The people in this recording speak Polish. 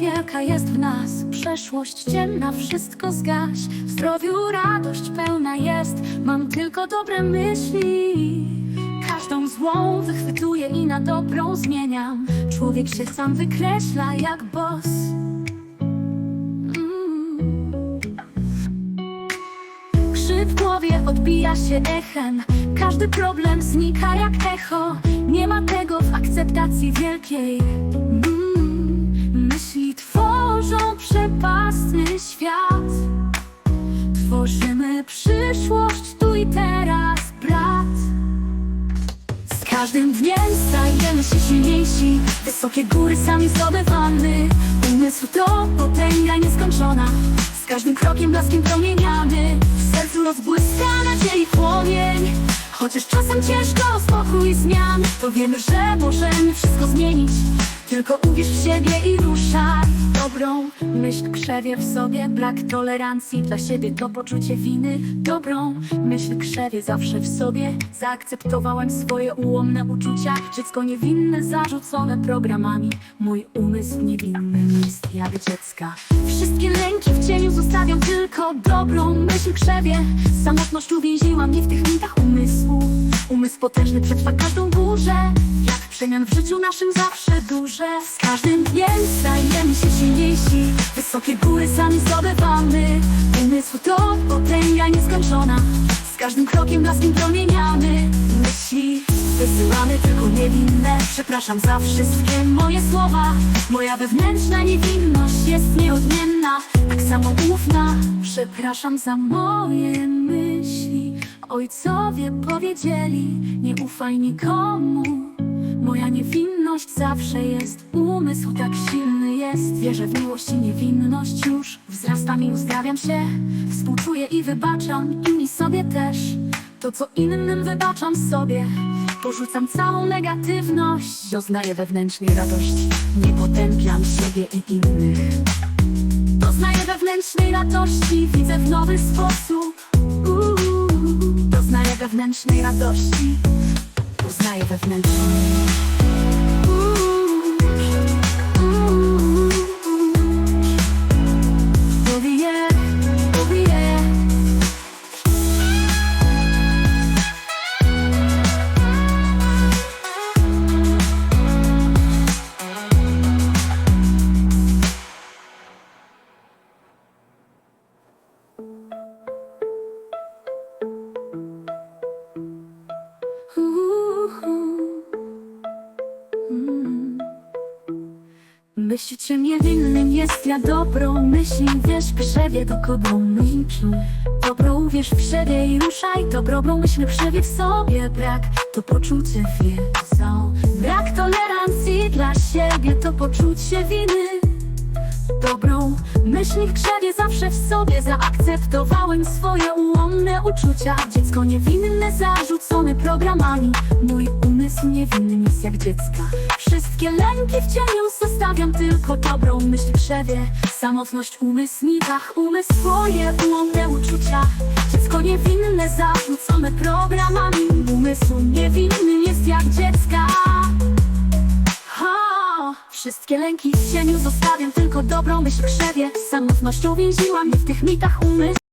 jaka jest w nas? Przeszłość ciemna, wszystko zgaś. W zdrowiu radość pełna jest. Mam tylko dobre myśli. Każdą złą wychwytuję i na dobrą zmieniam. Człowiek się sam wykreśla jak boss. Mm. Krzyk w głowie odbija się echem. Każdy problem znika jak echo. Nie ma tego w akceptacji wielkiej przepastny świat. Tworzymy przyszłość tu i teraz, brat. Z każdym dniem stajemy się silniejsi. Wysokie góry sami zdobywamy. Umysł to potęga nieskończona. Z każdym krokiem blaskiem promieniamy. W sercu rozbłyska nadziei płomień. Chociaż czasem ciężko o spokój zmian To wiemy, że możemy wszystko zmienić Tylko uwierz w siebie i ruszaj Dobrą myśl. Krzewie w sobie Brak tolerancji. Dla siebie to poczucie winy. Dobrą myśl. Krzewie zawsze w sobie. Zaakceptowałem swoje ułomne uczucia. Dziecko niewinne zarzucone programami. Mój umysł niewinny jest jak dziecka. Wszystkie lęki w cieniu zostawiam tylko dobrą myśl. Krzewie Samotność uwięziła mnie w tych mitach umysłu. Umysł potężny przetrwa każdą burzę przemian w życiu naszym zawsze duże. Z każdym dniem stajemy się silniejsi. Wysokie góry sami zdobywamy. Umysł to potęga nieskończona. Z każdym krokiem blaskiem promieniamy. Myśli wysyłamy tylko niewinne. Przepraszam za wszystkie moje słowa. Moja wewnętrzna niewinność jest nieodmienna. Tak samo ufna. Przepraszam za moje myśli. Ojcowie powiedzieli Nie ufaj nikomu Moja niewinność zawsze jest. Umysł tak silny jest. Wierzę w miłość i niewinność już. Wzrastam i uzdrawiam się. Współczuję i wybaczam. Inni sobie też. To co innym wybaczam sobie. Porzucam całą negatywność. Doznaję wewnętrznej radości. Nie potępiam siebie i innych. Doznaję wewnętrznej radości. Widzę w nowy sposób. Uuu. Doznaję wewnętrznej radości uznaje wewnętrznie. Myśl czym niewinnym jest ja. Dobrą myśli Wierz w krzewie to dobrą myśl Dobro uwierz w siebie i ruszaj. Dobrą myśl krzewie w sobie Brak. To poczucie wiedzą Brak tolerancji dla siebie To poczucie winy. Dobrą myśl w krzewie zawsze w sobie. Zaakceptowałem swoje ułomne uczucia. Dziecko niewinne zarzucone programami. Mój umysł niewinny jest jak dziecka Wszystkie lęki w cieniu zostawiam tylko dobrą myśl w Samotność umysł mitach, umysł swoje ułomne uczucia. Dziecko niewinne zarzucone programami Umysł niewinny jest jak dziecka. Ha! Wszystkie lęki w cieniu zostawiam tylko dobrą myśl w krzewie Samotność uwięziła mnie w tych mitach umysł